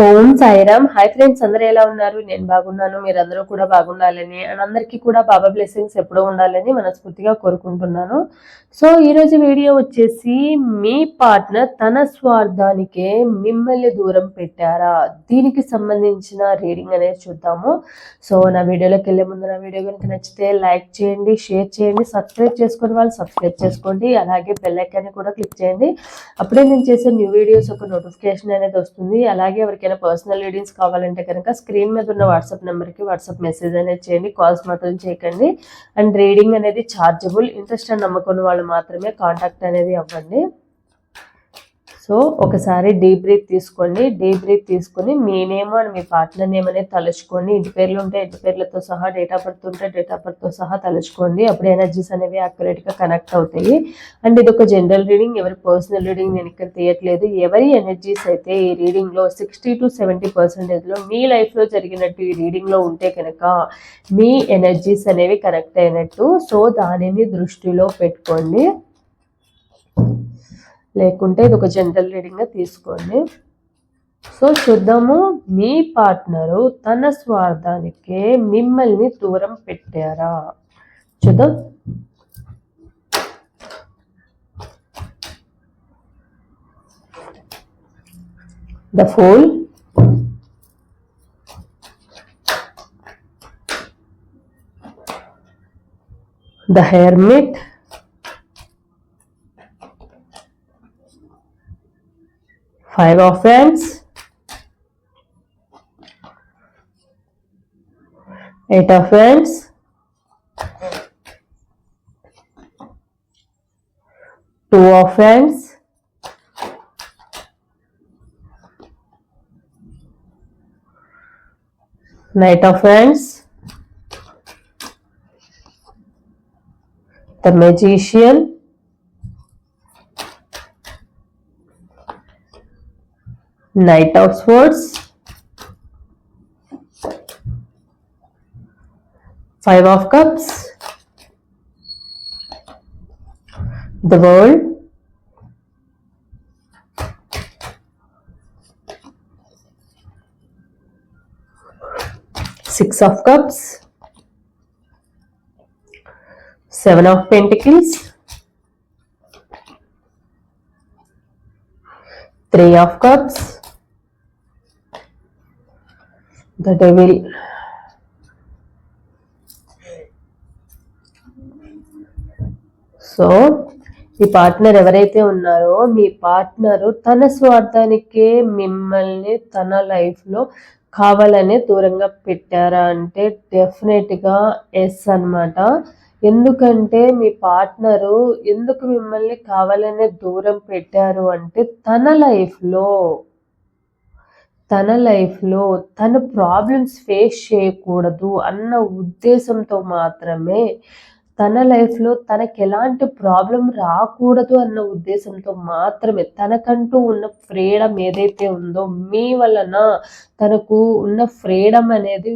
ఓం Sairam. Hi friends అందరూ ఎలా ఉన్నారు? నేను బాగున్నాను మీరందరూ కూడా బాగుండాలని అండ్ అందరికీ కూడా బాబా బ్లెస్సింగ్స్ ఎప్పుడూ ఉండాలని మనస్ఫూర్తిగా కోరుకుంటున్నాను. సో ఈరోజు వీడియో వచ్చేసి మీ పార్ట్నర్ తన స్వార్థానికే మిమ్మల్ని దూరం పెట్టారా? దీనికి సంబంధించిన రీడింగ్ అనేది చూద్దాము. సో నా వీడియోలోకి వెళ్ళే ముందు నా వీడియో కనుక నచ్చితే లైక్ చేయండి షేర్ చేయండి సబ్స్క్రైబ్ చేసుకుని వాళ్ళు సబ్స్క్రైబ్ చేసుకోండి అలాగే బెల్ ఐకాన్ని కూడా క్లిక్ చేయండి. అప్పుడే నేను చేసే న్యూ వీడియోస్ ఒక నోటిఫికేషన్ అనేది వస్తుంది. అలాగే ఎవరికైనా పర్సనల్ రీడింగ్స్ కావాలంటే కనుక స్క్రీన్ మీద ఉన్న వాట్సాప్ నెంబర్కి వాట్సాప్ మెసేజ్ అనేది చేయండి కాల్స్ మాత్రం చేయకండి. అండ్ రీడింగ్ అనేది ఛార్జబుల్ ఇంట్రెస్ట్ అని నమ్ముకున్న వాళ్ళు మాత్రమే కాంటాక్ట్ అనేది అవ్వండి. సో ఒకసారి డీప్ బ్రీత్ తీసుకోండి. డీప్ బ్రీత్ తీసుకొని మీ నేమ్ అండ్ మీ పార్ట్నర్ నేమ్ అనేది తలుచుకోండి. ఇంటి పేర్లు ఉంటే ఇంటి పేర్లతో సహా డేట్ ఆఫ్ బర్త్ ఉంటే డేట్ ఆఫ్ బర్త్తో సహా తలుచుకోండి. అప్పుడు ఎనర్జీస్ అనేవి యాక్యురేట్గా కనెక్ట్ అవుతాయి. అండ్ ఇది ఒక జనరల్ రీడింగ్ ఎవరి పర్సనల్ రీడింగ్ నేను ఇక్కడ తీయట్లేదు. ఎవరి ఎనర్జీస్ అయితే ఈ రీడింగ్లో సిక్స్టీ టు సెవెంటీ పర్సెంటేజ్లో మీ లైఫ్లో జరిగినట్టు ఈ రీడింగ్లో ఉంటే కనుక మీ ఎనర్జీస్ అనేవి కనెక్ట్ అయినట్టు. సో దానిని దృష్టిలో పెట్టుకోండి. లేకుంటే ఇది ఒక జనరల్ రీడింగ్గా తీసుకోండి. సో చూద్దాము. మీ పార్ట్నరు తన స్వార్థానికే మిమ్మల్ని దూరం పెట్టారా? చూద్దాం. The fool the hermit 5 friends. eight friends. two knight night friends, the magician Knight of Swords, Five of Cups, the World, Six of Cups, Seven of Pentacles, Three of Cups, the devil so ఈ partner ఎవరైతే ఉన్నారో మీ partner తన స్వార్థానికే మిమ్మల్ని తన లైఫ్లో కావాలనే దూరంగా పెట్టారా అంటే డెఫినెట్గా ఎస్ అనమాట ఎందుకంటే మీ పార్ట్నరు ఎందుకు మిమ్మల్ని కావాలనే దూరం పెట్టారు అంటే తన లైఫ్లో. తన లైఫ్లో తన ప్రాబ్లమ్స్ ఫేస్ చేయకూడదు అన్న ఉద్దేశంతో మాత్రమే తన లైఫ్లో తనకి ఎలాంటి ప్రాబ్లం రాకూడదు అన్న ఉద్దేశంతో మాత్రమే తనకంటూ ఉన్న ఫ్రీడమ్ ఏదైతే ఉందో మీ వలన తనకు ఉన్న ఫ్రీడమ్ అనేది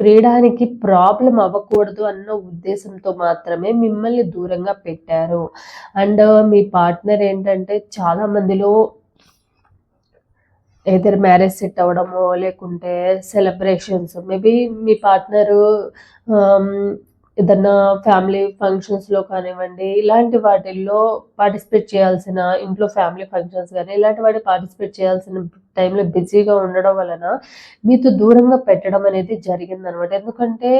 ఫ్రీడానికి ప్రాబ్లం అవ్వకూడదు అన్న ఉద్దేశంతో మాత్రమే మిమ్మల్ని దూరంగా పెట్టారు. అండ్ మీ పార్ట్నర్ ఏంటంటే చాలా మందిలో ఏదైనా మ్యారేజ్ సెట్ అవ్వడమో లేకుంటే సెలబ్రేషన్స్ మేబీ మీ పార్ట్నరు ఏదన్నా ఫ్యామిలీ ఫంక్షన్స్లో కానివ్వండి ఇలాంటి వాటిల్లో పార్టిసిపేట్ చేయాల్సిన ఇంట్లో ఫ్యామిలీ ఫంక్షన్స్ కానీ ఇలాంటి వాటి పార్టిసిపేట్ చేయాల్సిన టైంలో బిజీగా ఉండడం వలన మీతో దూరంగా పెట్టడం అనేది జరిగింది అనమాట ఎందుకంటే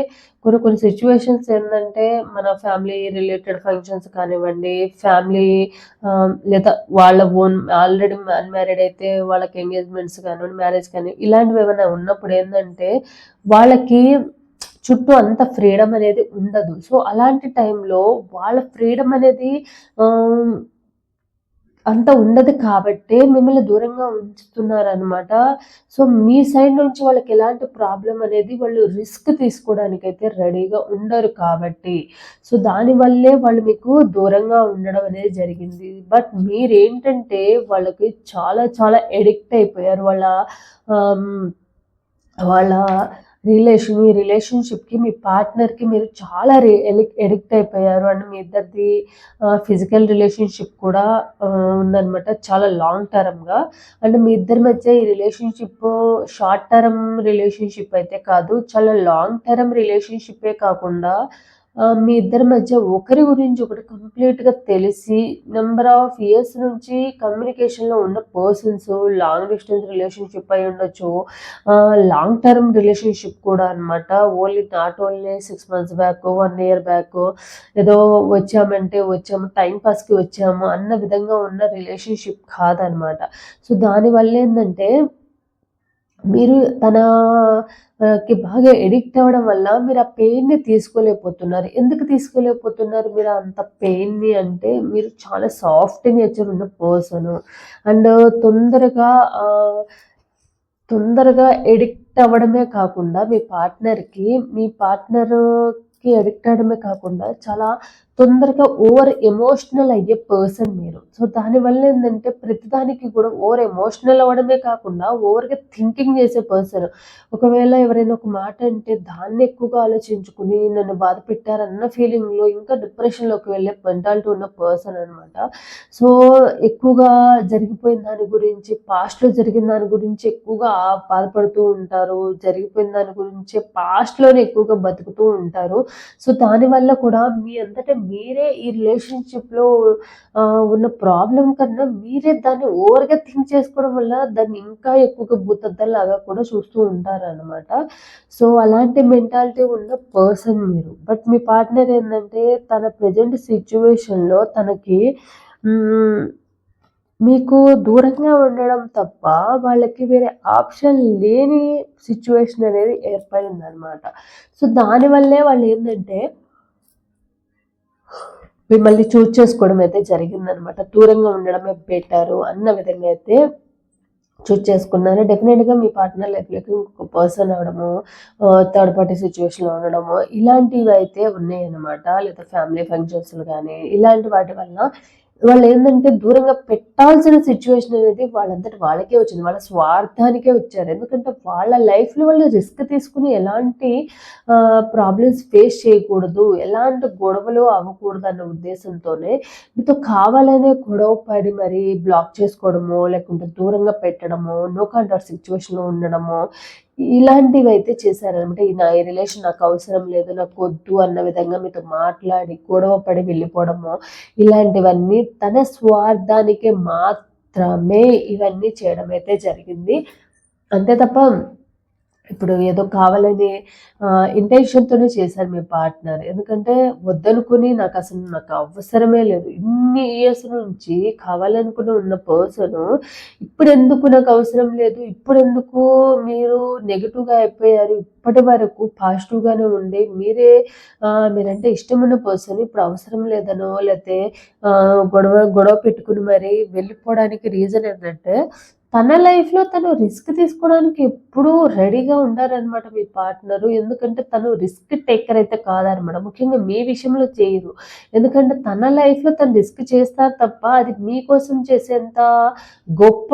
కొన్ని కొన్ని సిచ్యువేషన్స్ ఏంటంటే మన ఫ్యామిలీ రిలేటెడ్ ఫంక్షన్స్ కానివ్వండి ఫ్యామిలీ లేదా వాళ్ళ ఓన్ ఆల్రెడీ అన్మ్యారీడ్ అయితే వాళ్ళకి ఎంగేజ్మెంట్స్ కానివ్వండి మ్యారేజ్ కానీ ఇలాంటివి ఏమైనా ఉన్నప్పుడు ఏంటంటే వాళ్ళకి చుట్టూ అంత ఫ్రీడమ్ అనేది ఉండదు. సో అలాంటి టైంలో వాళ్ళ ఫ్రీడమ్ అనేది అంత ఉండదు కాబట్టి మిమ్మల్ని దూరంగా ఉంచుతున్నారనమాట సో మీ సైడ్ నుంచి వాళ్ళకి ఎలాంటి ప్రాబ్లం అనేది వాళ్ళు రిస్క్ తీసుకోవడానికి అయితే రెడీగా ఉండరు కాబట్టి. సో దానివల్లే వాళ్ళు మీకు దూరంగా ఉండడం అనేది జరిగింది. బట్ మీరేంటంటే వాళ్ళకి చాలా చాలా ఎడిక్ట్ అయిపోయారు. వాళ్ళ వాళ్ళ రిలేషన్ ఈ రిలేషన్షిప్కి మీ పార్ట్నర్కి మీరు చాలా ఎడిక్ట్ అయిపోయారు. అండ్ మీ ఇద్దరిది ఫిజికల్ రిలేషన్షిప్ కూడా ఉందనమాట ఉందన్నమాట. చాలా లాంగ్ టర్మ్గా అండ్ మీ ఇద్దరి మధ్య ఈ రిలేషన్షిప్ షార్ట్ టర్మ్ రిలేషన్షిప్ అయితే కాదు చాలా లాంగ్ టర్మ్ రిలేషన్షిప్పే కాకుండా మీ ఇద్దరి మధ్య ఒకరి గురించి ఒకటి కంప్లీట్గా తెలిసి నెంబర్ ఆఫ్ ఇయర్స్ నుంచి కమ్యూనికేషన్లో ఉన్న పర్సన్స్ లాంగ్ డిస్టెన్స్ రిలేషన్షిప్ అయి ఉండొచ్చు లాంగ్ టర్మ్ రిలేషన్షిప్ కూడా అనమాట only not only six months back one year back ఏదో వచ్చామంటే వచ్చాము టైం పాస్కి వచ్చాము అన్న విధంగా ఉన్న రిలేషన్షిప్ కాదనమాట సో దానివల్ల ఏంటంటే మీరు తనకి కి బాగా ఎడిక్ట్ అవ్వడం వల్ల మీరు ఆ పెయిన్ని తీసుకోలేకపోతున్నారు. ఎందుకు తీసుకోలేకపోతున్నారు? మీరు అంత పెయిన్ని అంటే మీరు చాలా సాఫ్ట్ నేచర్ ఉన్న పర్సన్ అండ్ తొందరగా తొందరగా ఎడిక్ట్ అవ్వడమే కాకుండా మీ పార్ట్నర్కి మీ పార్ట్నర్కి ఎడిక్ట్ అవ్వడమే కాకుండా చాలా తొందరగా ఓవర్ ఎమోషనల్ అయ్యే పర్సన్ మీరు. సో దానివల్ల ఏంటంటే ప్రతిదానికి కూడా ఓవర్ ఎమోషనల్ అవ్వడమే కాకుండా ఓవర్గా థింకింగ్ చేసే పర్సన్ ఒకవేళ ఎవరైనా ఒక మాట అంటే దాన్ని ఎక్కువగా ఆలోచించుకుని నన్ను బాధ పెట్టారన్న ఫీలింగ్లో ఇంకా డిప్రెషన్లోకి వెళ్ళే మెంటాలిటీ ఉన్న పర్సన్ అనమాట సో ఎక్కువగా జరిగిపోయిన దాని గురించి పాస్ట్లో జరిగిన దాని గురించి ఎక్కువగా బాధపడుతూ ఉంటారు. జరిగిపోయిన దాని గురించి పాస్ట్లోనే ఎక్కువగా బతుకుతూ ఉంటారు. సో దానివల్ల కూడా మీ అంతటే మీరే ఈ రిలేషన్షిప్లో ఉన్న ప్రాబ్లం కన్నా మీరే దాన్ని ఓవర్గా థింక్ చేసుకోవడం వల్ల దాన్ని ఇంకా ఎక్కువగా భూతద్దలాగా కూడా చూస్తూ ఉంటారనమాట సో అలాంటి మెంటాలిటీ ఉన్న పర్సన్ మీరు. బట్ మీ పార్ట్నర్ ఏంటంటే తన ప్రజెంట్ సిచ్యువేషన్లో తనకి మీకు దూరంగా ఉండడం తప్ప వాళ్ళకి వేరే ఆప్షన్ లేని సిచ్యువేషన్ అనేది ఏర్పడింది అనమాట సో దానివల్లే వాళ్ళు ఏంటంటే మిమ్మల్ని చూజ్ చేసుకోవడం అయితే జరిగిందనమాట. దూరంగా ఉండడమే బెటరు అన్న విధంగా అయితే చూజ్ చేసుకున్నారు. డెఫినెట్గా మీ పార్ట్నర్ లైఫ్లోకి ఇంకొక పర్సన్ అవడము థర్డ్ పార్టీ సిచ్యువేషన్లో ఉండడము ఇలాంటివి అయితే ఉన్నాయన్నమాట. లేదా ఫ్యామిలీ ఫంక్షన్స్లు కానీ ఇలాంటి వాటి వల్ల వాళ్ళు ఏంటంటే దూరంగా పెట్టాల్సిన సిచ్యువేషన్ అనేది వాళ్ళంతటి వాళ్ళకే వచ్చింది. వాళ్ళ స్వార్థానికే వచ్చారు. ఎందుకంటే వాళ్ళ లైఫ్లో వాళ్ళు రిస్క్ తీసుకుని ఎలాంటి ప్రాబ్లమ్స్ ఫేస్ చేయకూడదు ఎలాంటి గొడవలు అవ్వకూడదు అన్న ఉద్దేశంతోనే మీతో కావాలనే గొడవ పడి మరి బ్లాక్ చేసుకోవడము లేకుంటే దూరంగా పెట్టడము నో కాంటాక్ట్ సిచ్యువేషన్లో ఉండడము ఇలాంటివి అయితే చేశారనమాట. ఈ నా ఈ రిలేషన్ నాకు అవసరం లేదు నాకు వద్దు అన్న విధంగా మీతో మాట్లాడి గొడవ పడి వెళ్ళిపోవడము ఇలాంటివన్నీ తన స్వార్థానికే మాత్రమే ఇవన్నీ చేయడం అయితే జరిగింది. అంతే తప్ప ఇప్పుడు ఏదో కావాలని ఇంటెన్షన్తోనే చేశారు మీ పార్ట్నర్ ఎందుకంటే వద్దనుకుని నాకు అసలు నాకు అవసరమే లేదు. ఇన్ని ఇయర్స్ నుంచి కావాలనుకుని ఉన్న పర్సన్ ఇప్పుడు ఎందుకు నాకు అవసరం లేదు? ఇప్పుడు ఎందుకు మీరు నెగిటివ్గా అయిపోయారు? ఇప్పటి వరకు పాజిటివ్గానే ఉండి మీరే మీరంటే ఇష్టమైన పర్సన్ ఇప్పుడు అవసరం లేదనో లేకపోతే గొడవ గొడవ పెట్టుకుని మరి వెళ్ళిపోవడానికి రీజన్ ఏంటంటే తన లైఫ్లో తను రిస్క్ తీసుకోవడానికి ఎప్పుడూ రెడీగా ఉండారనమాట మీ పార్ట్నరు ఎందుకంటే తను రిస్క్ టేకర్ అయితే కాదనమాట ముఖ్యంగా మీ విషయంలో చేయరు. ఎందుకంటే తన లైఫ్లో తను రిస్క్ చేస్తారు తప్ప అది మీకోసం చేసేంత గొప్ప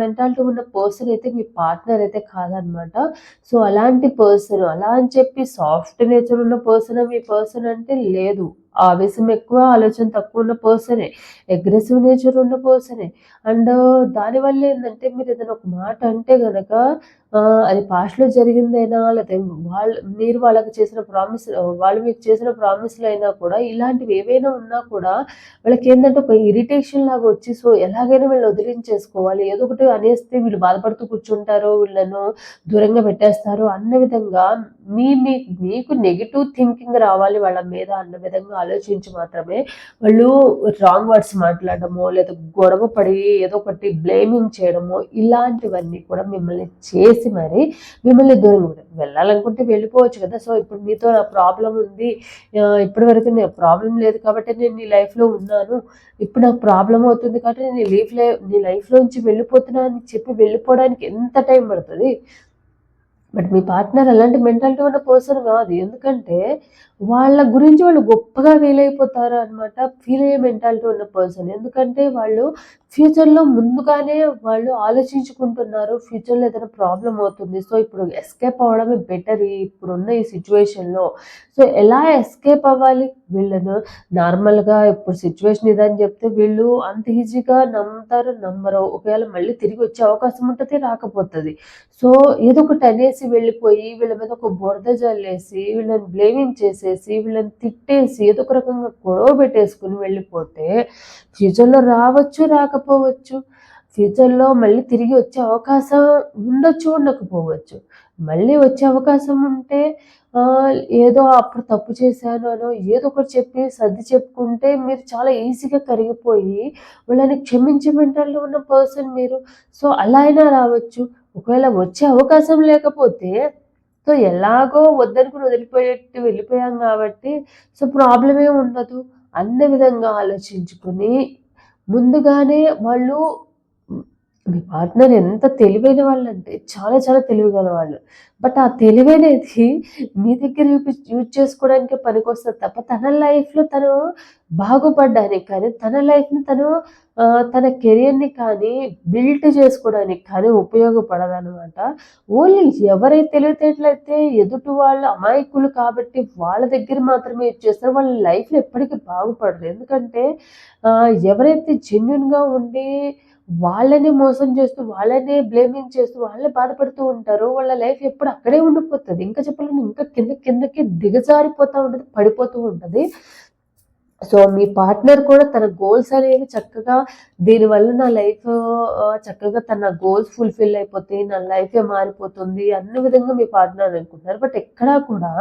మెంటాలిటీ ఉన్న పర్సన్ అయితే మీ పార్ట్నర్ అయితే కాదనమాట సో అలాంటి పర్సన్ అలా అని చెప్పి సాఫ్ట్ నేచర్ ఉన్న పర్సన్ మీ పర్సన్ అంటే లేదు. ఆవేశం ఎక్కువ ఆలోచన తక్కువ ఉన్న పర్సనే అగ్రెసివ్ నేచర్ ఉన్న పర్సనే అండ్ uh, దానివల్ల ఏంటంటే మీరు ఏదైనా ఒక మాట అంటే కనుక అది పాస్ట్లో జరిగిందైనా లేకపోతే వాళ్ళు మీరు వాళ్ళకి చేసిన ప్రామిస్ వాళ్ళు మీకు చేసిన ప్రామిస్లు అయినా కూడా ఇలాంటివి ఏవైనా ఉన్నా కూడా వాళ్ళకి ఏంటంటే ఒక ఇరిటేషన్ లాగా వచ్చి సో ఎలాగైనా వీళ్ళు వదిలించేసుకోవాలి. ఏదో ఒకటి అనేస్తే వీళ్ళు బాధపడుతూ కూర్చుంటారు వీళ్ళను దూరంగా పెట్టేస్తారు. అన్న విధంగా మీ మీ మీకు నెగిటివ్ థింకింగ్ రావాలి వాళ్ళ మీద అన్న విధంగా ఆలోచించి మాత్రమే వాళ్ళు రాంగ్ వర్డ్స్ మాట్లాడడమో లేదా గొడవ పడి ఏదో ఒకటి బ్లేమింగ్ చేయడమో ఇలాంటివన్నీ కూడా మిమ్మల్ని చేసి మరి మిమ్మల్ని దూరం వెళ్ళాలనుకుంటే వెళ్ళిపోవచ్చు కదా. సో ఇప్పుడు మీతో నా ప్రాబ్లం ఉంది. ఇప్పటి వరకు నేను ప్రాబ్లం లేదు కాబట్టి నేను నీ లైఫ్లో ఉన్నాను. ఇప్పుడు నాకు ప్రాబ్లం అవుతుంది కాబట్టి నేను లీఫ్ లైఫ్ నీ లైఫ్లోంచి వెళ్ళిపోతున్నా అని చెప్పి వెళ్ళిపోవడానికి ఎంత టైం పడుతుంది? బట్ మీ పార్ట్నర్ అలాంటి మెంటాలిటీ ఉన్న పర్సన్ కాదు. ఎందుకంటే వాళ్ళ గురించి వాళ్ళు గొప్పగా ఫీల్ అయిపోతారు అనమాట ఫీల్ అయ్యే మెంటాలిటీ ఉన్న పర్సన్ ఎందుకంటే వాళ్ళు ఫ్యూచర్‌లో ముందుగానే వాళ్ళు ఆలోచించుకుంటున్నారు. ఫ్యూచర్‌లో ఏదైనా ప్రాబ్లం అవుతుంది. సో, ఇప్పుడు ఎస్కేప్ అవ్వడమే బెటర్ ఇప్పుడున్న ఈ సిచ్యువేషన్లో సో, ఎలా ఎస్కేప్ అవ్వాలి? వీళ్ళను నార్మల్‌గా ఇప్పుడు సిచ్యువేషన్ ఇదని చెప్తే వీళ్ళు అంత ఈజీగా నమ్ముతారు నమ్మరు ఒకవేళ మళ్ళీ తిరిగి వచ్చే అవకాశం ఉంటుంది రాకపోతది. సో, ఏదో ఒకటి అనేసి వెళ్ళిపోయి వీళ్ళ మీద ఒక బురద జల్లేసి, వీళ్ళని బ్లేమింగ్ చేసేసి, వీళ్ళని తిట్టేసి ఏదో ఒక రకంగా గొడవ పెట్టేసుకుని వెళ్ళిపోతే ఫ్యూచర్‌లో రావచ్చు, రాకపోవచ్చు. ఫ్యూచర్‌లో మళ్ళీ తిరిగి వచ్చే అవకాశం ఉండొచ్చు, ఉండకపోవచ్చు. మళ్ళీ వచ్చే అవకాశం ఉంటే ఏదో అప్పుడు తప్పు చేశాను అనో ఏదో ఒకటి చెప్పి సర్ది చెప్పుకుంటే మీరు చాలా ఈజీగా కరిగిపోయి వాళ్ళని క్షమించే మెంటల్లో ఉన్న పర్సన్ మీరు. సో, అలా అయినా రావచ్చు. ఒకవేళ వచ్చే అవకాశం లేకపోతే సో, ఎలాగో వద్దనుకుని వదిలిపోయేట్టు వెళ్ళిపోయాం కాబట్టి సో, ప్రాబ్లం ఏమి ఉండదు. అన్న విధంగా ఆలోచించుకొని ముందుగానే వాళ్ళు మీ పార్ట్నర్ ఎంత తెలివైన వాళ్ళంటే చాలా చాలా తెలివిగల వాళ్ళు. బట్ ఆ తెలివనేది మీ దగ్గర యూజ్ చేసుకోవడానికే పనికొస్తుంది తప్ప తన లైఫ్‌లో తను బాగుపడ్డానికి కానీ, తన లైఫ్‌ని తను తన కెరియర్‌ని కానీ బిల్డ్ చేసుకోవడానికి కానీ ఉపయోగపడదనమాట. ఓన్లీ ఎవరైతే తెలివితేటలైతే ఎదుటి వాళ్ళు అమాయకులు కాబట్టి వాళ్ళ దగ్గర మాత్రమే యూజ్ చేస్తారు వాళ్ళ లైఫ్‌లో ఎప్పటికీ బాగుపడరు. ఎందుకంటే ఎవరైతే జెన్యున్గా ఉండి వాళ్ళనే మోసం చేస్తూ, వాళ్ళనే బ్లేమింగ్ చేస్తూ, వాళ్ళే బాధపడుతూ ఉంటారు వాళ్ళ లైఫ్ ఎప్పుడు అక్కడే ఉండిపోతుంది ఇంకా చెప్పాలంటే ఇంకా కింద కిందకి దిగజారిపోతూ ఉంటుంది పడిపోతూ ఉంటుంది సో, మీ పార్ట్నర్ కూడా తన గోల్స్ అనేవి చక్కగా దీనివల్ల నా లైఫ్ చక్కగా తన గోల్స్ ఫుల్‌ఫిల్ అయిపోతాయి. నా లైఫే మారిపోతుంది అన్న విధంగా మీ పార్ట్నర్ అనుకుంటున్నారు. బట్ ఎక్కడా కూడా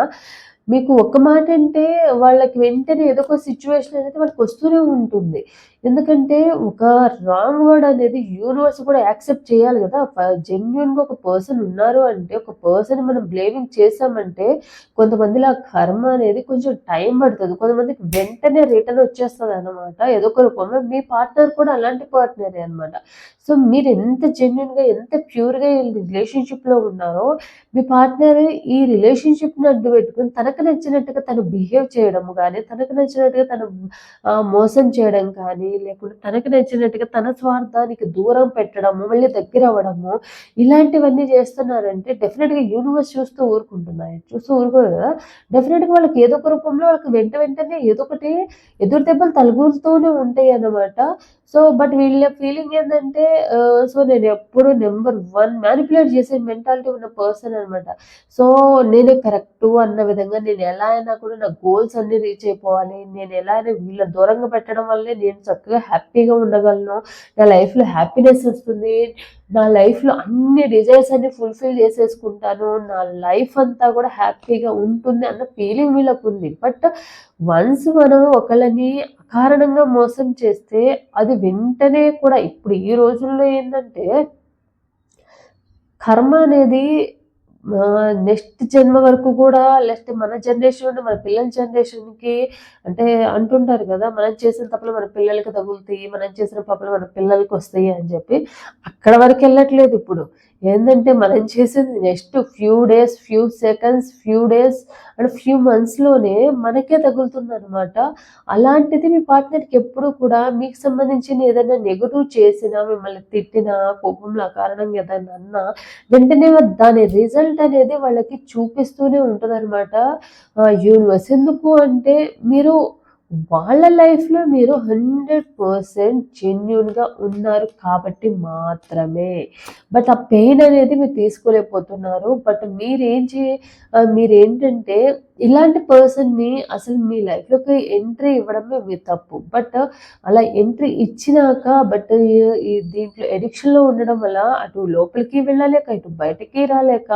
మీకు ఒక్క మాట అంటే వాళ్ళకి వెంటనే ఏదో ఒక సిచ్యువేషన్ అనేది వాళ్ళకి వస్తూనే ఉంటుంది. ఎందుకంటే ఒక రాంగ్ వర్డ్ అనేది యూనివర్స్ కూడా యాక్సెప్ట్ చేయాలి కదా జెన్యున్గా ఒక పర్సన్ ఉన్నారు అంటే, ఒక పర్సన్ మనం బ్లేమింగ్ చేశామంటే కొంతమందిలో ఆ కర్మ అనేది కొంచెం టైం పడుతుంది కొంతమందికి వెంటనే రిటర్న్ వచ్చేస్తుంది అనమాట ఏదో ఒక రూపంలో. మీ పార్ట్నర్ కూడా అలాంటి పార్ట్నరే అనమాట. సో, మీరు ఎంత జెన్యున్గా ఎంత ప్యూర్‌గా రిలేషన్‌షిప్‌లో ఉన్నారో మీ పార్ట్నర్ ఈ రిలేషన్‌షిప్‌ని అడ్డు పెట్టుకొని తనకు తనకు నచ్చినట్టుగా తను బిహేవ్ చేయడం కానీ తనకు నచ్చినట్టుగా తను మోసం చేయడం కానీ, లేకుంటే తనకు నచ్చినట్టుగా తన స్వార్థానికి దూరం పెట్టడము, మళ్ళీ దగ్గర అవ్వడము ఇలాంటివన్నీ చేస్తున్నారంటే డెఫినెట్గా యూనివర్స్ చూస్తూ ఊరుకుంటున్నాయి చూస్తూ ఊరుకోరు కదా డెఫినెట్గా వాళ్ళకి ఏదో ఒక రూపంలో వాళ్ళకి వెంట వెంటనే ఏదో ఒకటి ఎదురు దెబ్బలు తలుగుతూనే ఉంటాయన్నమాట. సో, బట్ వీళ్ళ ఫీలింగ్ ఏంటంటే సో నేను ఎప్పుడు నెంబర్ వన్ మ్యానిపులేట్ చేసే మెంటాలిటీ ఉన్న పర్సన్ అనమాట. సో, నేనే కరెక్టు అన్న విధంగా నేను ఎలా అయినా కూడా నా గోల్స్ అన్ని రీచ్ అయిపోవాలి. నేను ఎలా అయినా వీళ్ళని దూరంగా పెట్టడం వల్లే నేను చక్కగా హ్యాపీగా ఉండగలను. నా లైఫ్‌లో హ్యాపీనెస్ వస్తుంది. నా లైఫ్‌లో అన్ని డిజైర్స్ అన్నీ ఫుల్‌ఫిల్ చేసేసుకుంటాను. నా లైఫ్ అంతా కూడా హ్యాపీగా ఉంటుంది అన్న ఫీలింగ్ వీళ్ళకుంది. బట్ వన్స్ మనం ఒకళ్ళని అకారణంగా మోసం చేస్తే అది వెంటనే కూడా ఇప్పుడు ఈ రోజుల్లో ఏంటంటే కర్మ అనేది నెక్స్ట్ జన్మ వరకు కూడా లేకపోతే మన జనరేషన్ నుండి మన పిల్లల జనరేషన్‌కి అంటే అంటుంటారు కదా మనం చేసిన తప్పులు మన పిల్లలకి తగులుతాయి. మనం చేసిన పాపాలు మన పిల్లలకి వస్తాయి అని చెప్పి. అక్కడ వరకు వెళ్ళట్లేదు ఇప్పుడు. ఏంటంటే మనం చేసింది next few days, few seconds, few days and few మంత్స్‌లోనే మనకే తగులుతుందనమాట. అలాంటిది మీ పార్ట్నర్‌కి ఎప్పుడు కూడా మీకు సంబంధించిన ఏదైనా నెగటివ్ చేసినా, మిమ్మల్ని తిట్టినా, కోపంలో కారణం ఏదైనా అన్నా వెంటనే దాని రిజల్ట్ అనేది వాళ్ళకి చూపిస్తూనే ఉంటుంది అనమాట యూనివర్స్. ఎందుకు అంటే మీరు వాళ్ళ లైఫ్‌లో మీరు హండ్రెడ్ పర్సెంట్ జెన్యున్గా ఉన్నారు కాబట్టి మాత్రమే. బట్ ఆ పెయిన్ అనేది మీరు తీసుకోలేకపోతున్నారు. బట్ మీరేం చే మీరేంటంటే ఇలాంటి పర్సన్‌ని అసలు మీ లైఫ్‌లోకి ఎంట్రీ ఇవ్వడమే మీ తప్పు. బట్ అలా ఎంట్రీ ఇచ్చినాక బట్ ఈ దీంట్లో ఎడిక్షన్లో ఉండడం వల్ల అటు లోపలికి వెళ్ళలేక, ఇటు బయటకి రాలేక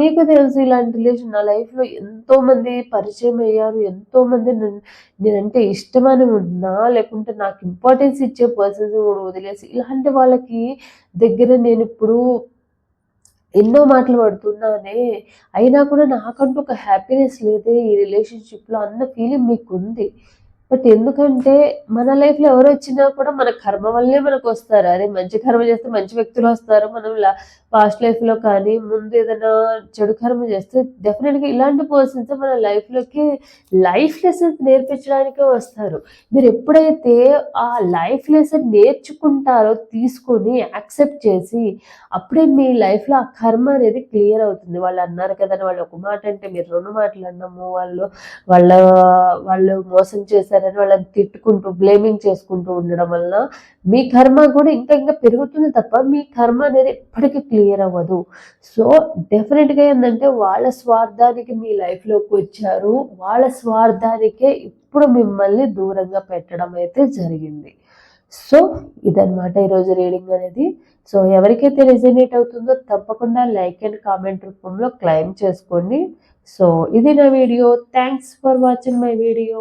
మీకు తెలుసు ఇలాంటి రిలేషన్ నా లైఫ్‌లో ఎంతోమంది పరిచయం అయ్యారు. ఎంతోమంది నన్ నేనంటే ఇష్టమని ఉన్నా, లేకుంటే నాకు ఇంపార్టెన్స్ ఇచ్చే పర్సన్స్ కూడా వదిలేసి ఇలాంటి వాళ్ళకి దగ్గర నేను ఇప్పుడు ఎన్నో మాటలు పడుతున్నానే. అయినా కూడా నాకంటూ ఒక హ్యాపీనెస్ లేదే ఈ రిలేషన్‌షిప్‌లో అన్న ఫీలింగ్ మీకు ఉంది బట్ ఎందుకంటే మన లైఫ్లో ఎవరు వచ్చినా కూడా మన కర్మ వల్లే మనకు వస్తారు. అదే మంచి కర్మ చేస్తే మంచి వ్యక్తులు వస్తారు. మనం పాస్ట్ లైఫ్లో కానీ ముందు ఏదైనా చెడు కర్మ చేస్తే డెఫినెట్గా ఇలాంటి పర్సన్స్ మన లైఫ్లోకి లైఫ్ లెసన్స్ నేర్పించడానికే వస్తారు. మీరు ఎప్పుడైతే ఆ లైఫ్ లెసన్ నేర్చుకుంటారో తీసుకొని యాక్సెప్ట్ చేసి అప్పుడే మీ లైఫ్లో ఆ కర్మ అనేది క్లియర్ అవుతుంది. వాళ్ళు అన్నారు కదా వాళ్ళు ఒక మాట అంటే మీరు రెండు మాటలు అన్నాము వాళ్ళు వాళ్ళ వాళ్ళు మోసం చేశారు చేశారని వాళ్ళని తిట్టుకుంటూ బ్లేమింగ్ చేసుకుంటూ ఉండడం వలన మీ కర్మ కూడా ఇంకా ఇంకా పెరుగుతుంది తప్ప మీ కర్మ అనేది ఎప్పటికీ క్లియర్ అవ్వదు. సో డెఫినెట్గా ఏంటంటే వాళ్ళ స్వార్థానికి మీ లైఫ్లోకి వచ్చారు. వాళ్ళ స్వార్థానికే ఇప్పుడు మిమ్మల్ని దూరంగా పెట్టడం అయితే జరిగింది. సో ఇదన్నమాట ఈరోజు రీడింగ్ అనేది. సో ఎవరికైతే రెజనేట్ అవుతుందో తప్పకుండా లైక్ అండ్ కామెంట్ రూపంలో క్లైమ్ చేసుకోండి. సో ఇది నా video thanks for watching my video